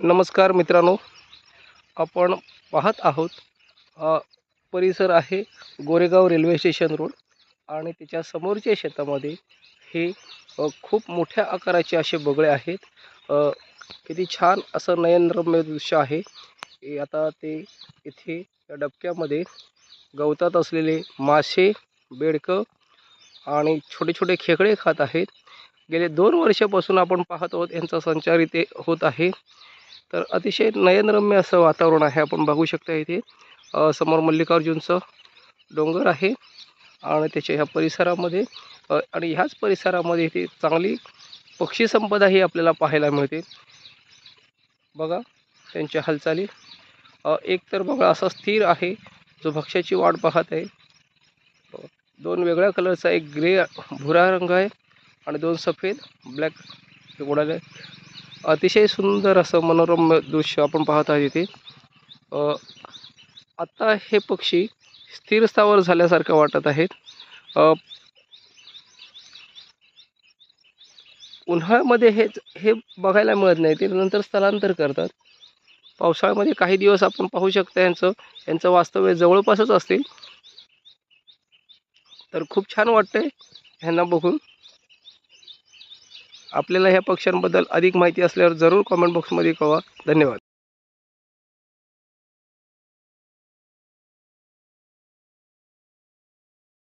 नमस्कार मित्रांनो. आपण पाहत आहोत परिसर आहे गोरेगाव रेल्वे स्टेशन रोड आणि त्याच्या समोरच्या शेतामध्ये हे खूप मोठ्या आकाराचे असे बगळे आहेत. किती छान असं नयनरम्य दृश्य आहे. आता ते इथे या डबक्यामध्ये गवतात असलेले मासे बेडकं आणि छोटे छोटे खेकडे खात आहेत. गेले दोन वर्षापासून आपण पाहत आहोत यांचा संचार इथे होत आहे. तर अतिशय नयनरम्य असं वातावरण आहे. आपण बघू शकता इथे समोर मल्लिकार्जुनचं डोंगर आहे आणि त्याच्या ह्या परिसरामध्ये आणि ह्याच परिसरामध्ये इथे चांगली पक्षी संपदाही आपल्याला पाहायला मिळते. बघा त्यांच्या हालचाली. एक तर बघा असा स्थिर आहे. जो भक्ष्याची वाट पाहत आहे. दोन वेगळ्या कलरचा एक ग्रे भुरा रंग आहे आणि दोन सफेद ब्लॅक उडाले अतिशय सुंदर असं मनोरम दृश्य आपण पाहत आहोत इथे. अ, आत्ता हे पक्षी स्थिर स्थावर झाल्यासारखं वाटत आहेत. उन्हाळ्यामध्ये हे हे बघायला मिळत नाही ते नंतर स्थलांतर करतात. पावसाळ्यामध्ये काही दिवस आपण पाहू शकता यांचं यांचं वास्तव्य जवळपासच असते तर खूप छान वाटतंय ह्यांना बघून. आपल्याला ह्या पक्ष्यांबद्दल अधिक माहिती असल्यावर जरूर कॉमेंट बॉक्समध्ये कळवा. धन्यवाद.